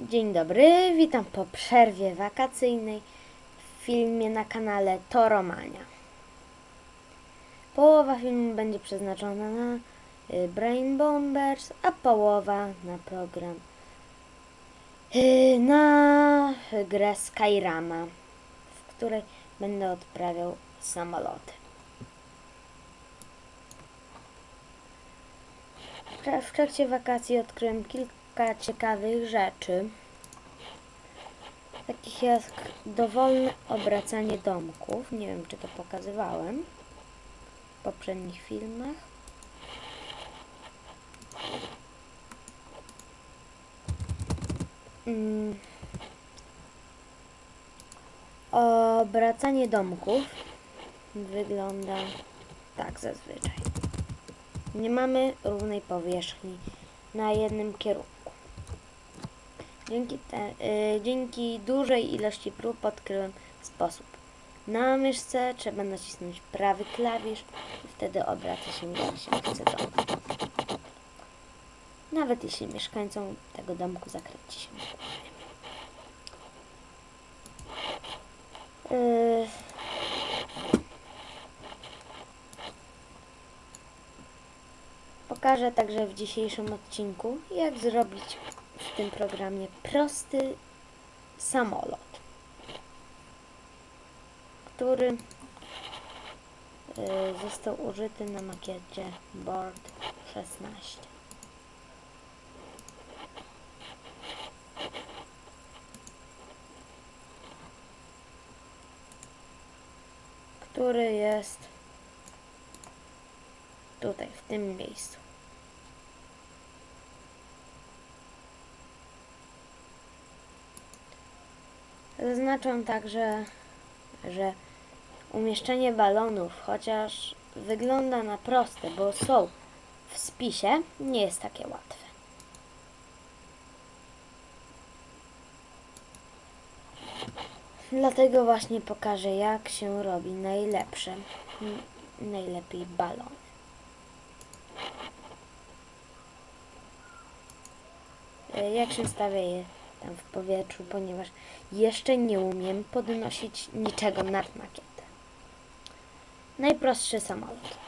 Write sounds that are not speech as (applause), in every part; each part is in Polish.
Dzień dobry, witam po przerwie wakacyjnej w filmie na kanale Toromania. Połowa filmu będzie przeznaczona na y, Brain Bombers, a połowa na program y, na grę Skyrama, w której będę odprawiał samoloty. W tra- W trakcie wakacji odkryłem kilka ciekawych rzeczy, takich jak dowolne obracanie domków. Nie wiem, czy to pokazywałem w poprzednich filmach. Mm. Obracanie domków wygląda tak zazwyczaj. Nie mamy równej powierzchni na jednym kierunku. Dzięki, te, y, dzięki dużej ilości prób odkryłem sposób. Na myszce trzeba nacisnąć prawy klawisz i wtedy obraca się jak się chce dom. Nawet jeśli mieszkańcom tego domku zakręci się. Yy, Pokażę także w dzisiejszym odcinku, jak zrobić tym programie prosty samolot, który y, został użyty na makiecie Board 16. Który jest tutaj, w tym miejscu. Zaznaczam także, że umieszczenie balonów, chociaż wygląda na proste, bo są w spisie, nie jest takie łatwe. Dlatego właśnie pokażę, jak się robi najlepsze, najlepiej balon. E, Jak się stawia je tam w powietrzu, ponieważ jeszcze nie umiem podnosić niczego nad makietę. Najprostszy samolot.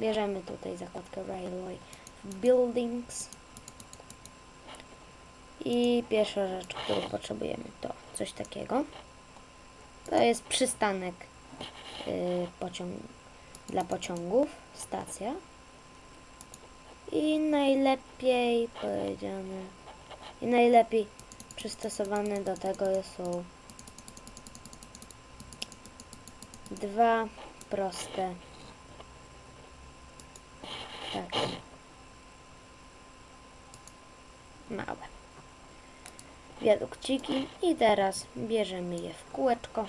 Bierzemy tutaj zakładkę Railway Buildings. I pierwsza rzecz, którą potrzebujemy to coś takiego. To jest przystanek y, pociąg, dla pociągów, stacja. I najlepiej powiedziane, i najlepiej przystosowane do tego są dwa proste. Takie małe. Wiadukciki. I teraz bierzemy je w kółeczko.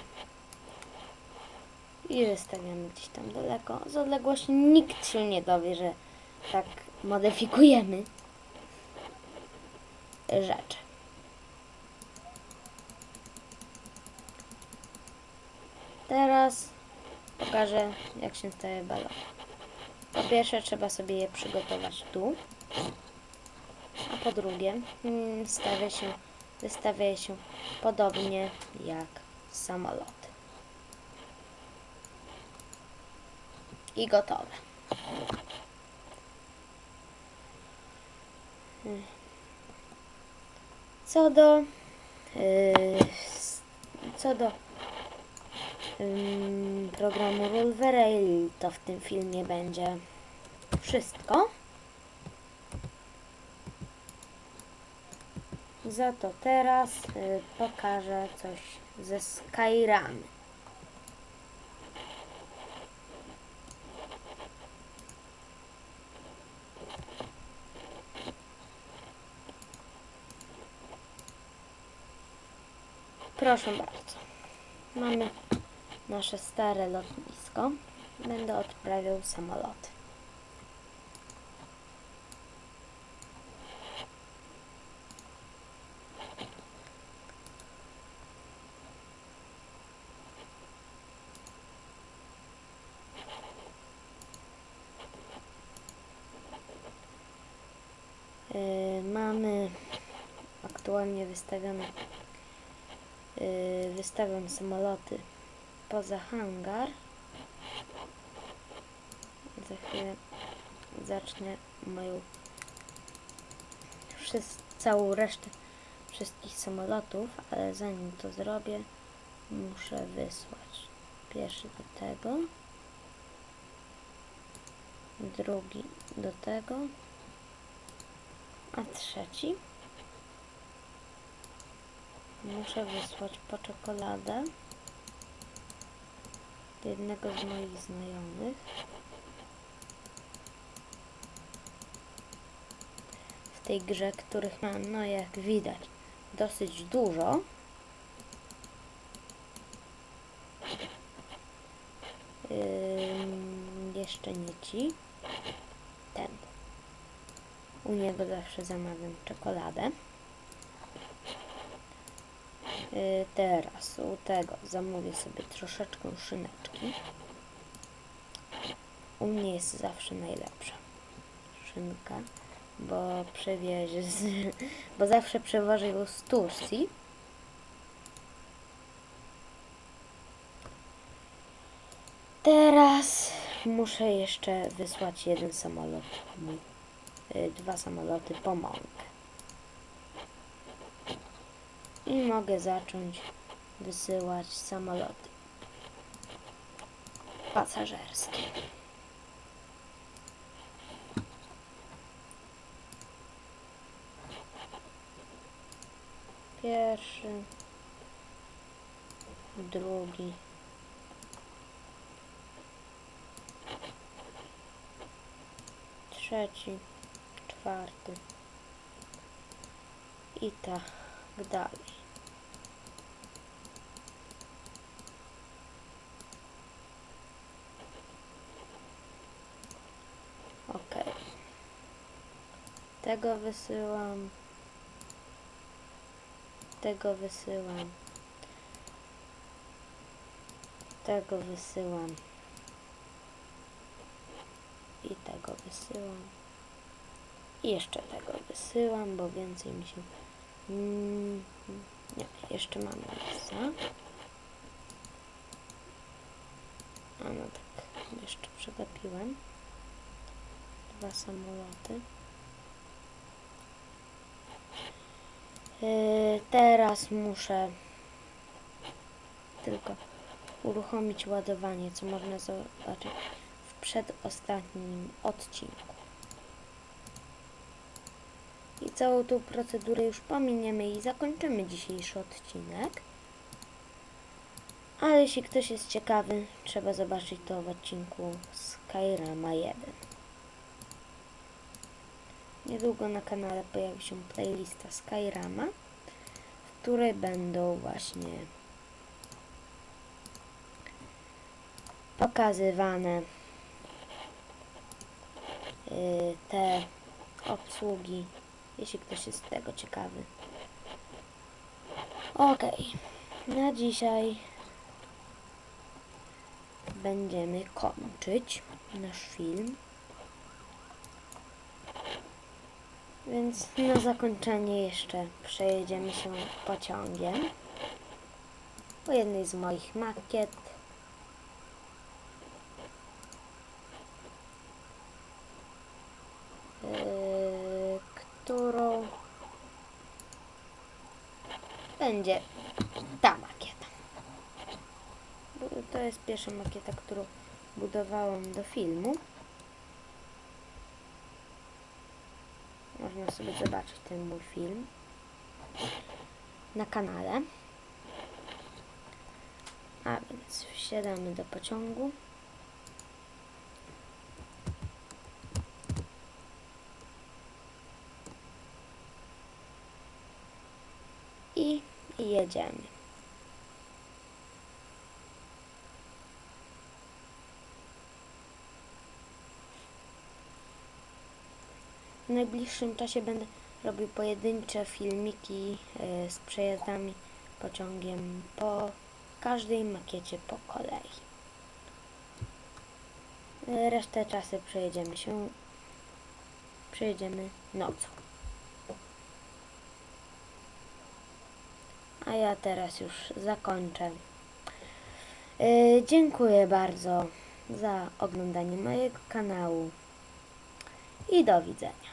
I wystawiamy gdzieś tam daleko. Z odległości nikt się nie dowie, że tak modyfikujemy rzeczy. Teraz pokażę, jak się stawia balon. Po pierwsze trzeba sobie je przygotować tu, a po drugie mm, stawia się, wystawia się podobnie jak samoloty. I gotowe. Co do yy, co do ym, programu Wolverine, to w tym filmie będzie wszystko. Za to teraz y, pokażę coś ze Skyramy. Proszę bardzo. Mamy nasze stare lotnisko. Będę odprawiał samoloty. Yy, mamy aktualnie wystawione wystawiam samoloty poza hangar. Za chwilę zacznę moją całą resztę wszystkich samolotów, ale zanim to zrobię, muszę wysłać pierwszy do tego, drugi do tego, a trzeci muszę wysłać po czekoladę do jednego z moich znajomych. W tej grze, których mam, no jak widać, dosyć dużo. Jeszcze nie ci. Ten. U niego zawsze zamawiam czekoladę. Yy, teraz u tego zamówię sobie troszeczkę szyneczki. U mnie jest zawsze najlepsza szynka, bo przewiezie z, (laughs) bo zawsze przewożę ją z Turcji. Teraz muszę jeszcze wysłać jeden samolot, y, dwa samoloty po mąkę. I mogę zacząć wysyłać samoloty pasażerskie. Pierwszy, drugi, trzeci, czwarty i tak dalej. Ok. Tego wysyłam. Tego wysyłam. Tego wysyłam. I tego wysyłam. I jeszcze tego wysyłam, bo więcej mi się... Mm, nie, jeszcze mam miejsca. A no tak, jeszcze przegapiłem. Dwa samoloty. Teraz muszę tylko uruchomić ładowanie, co można zobaczyć w przedostatnim odcinku. I całą tą procedurę już pominiemy i zakończymy dzisiejszy odcinek. Ale jeśli ktoś jest ciekawy, trzeba zobaczyć to w odcinku Skyrama 1. Niedługo na kanale pojawi się playlista Skyrama, w której będą właśnie pokazywane y, te obsługi, jeśli ktoś jest tego ciekawy. Ok, na dzisiaj będziemy kończyć nasz film. Więc na zakończenie jeszcze przejedziemy się pociągiem po jednej z moich makiet. Yy, którą będzie ta makieta. Bo To jest pierwsza makieta, którą budowałam do filmu. Można sobie zobaczyć ten mój film na kanale. A więc wsiadamy do pociągu. I jedziemy. W najbliższym czasie będę robił pojedyncze filmiki e, z przejazdami pociągiem po każdej makiecie po kolei. E, Resztę czasu przejedziemy się przejedziemy nocą. ja teraz już zakończę. Yy, dziękuję bardzo za oglądanie mojego kanału i do widzenia.